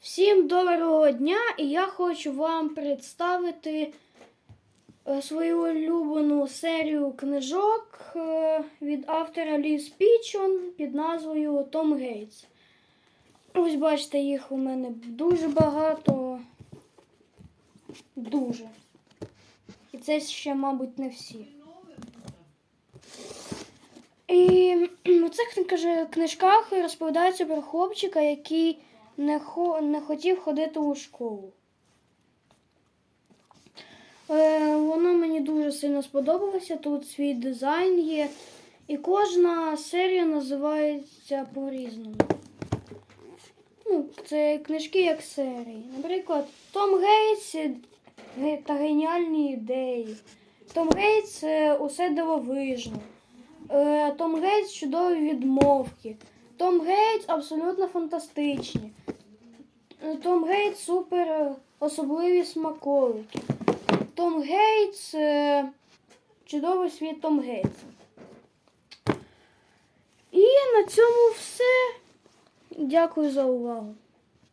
Всім доброго дня, і я хочу вам представити е, свою улюблену серію книжок е, від автора Ліз Пічон під назвою Том Гейтс. Ось бачите, їх у мене дуже багато. Дуже. І це ще, мабуть, не всі. І у цих книж- книжках розповідається про хлопчика, який не, хо, не хотів ходити у школу. Е, воно мені дуже сильно сподобалося. Тут свій дизайн є. І кожна серія називається по-різному. Ну, це книжки як серії. Наприклад, Том Гейтс та геніальні ідеї. Том Гейтс е, усе дивовижно. Е, Том Гейтс чудові відмовки. Том Гейтс абсолютно фантастичні. Е, Том Гейтс супер е, особливі смаколики. Том Гейтс е, чудовий світ Том Гейтса. І на цьому все. Дякую за увагу.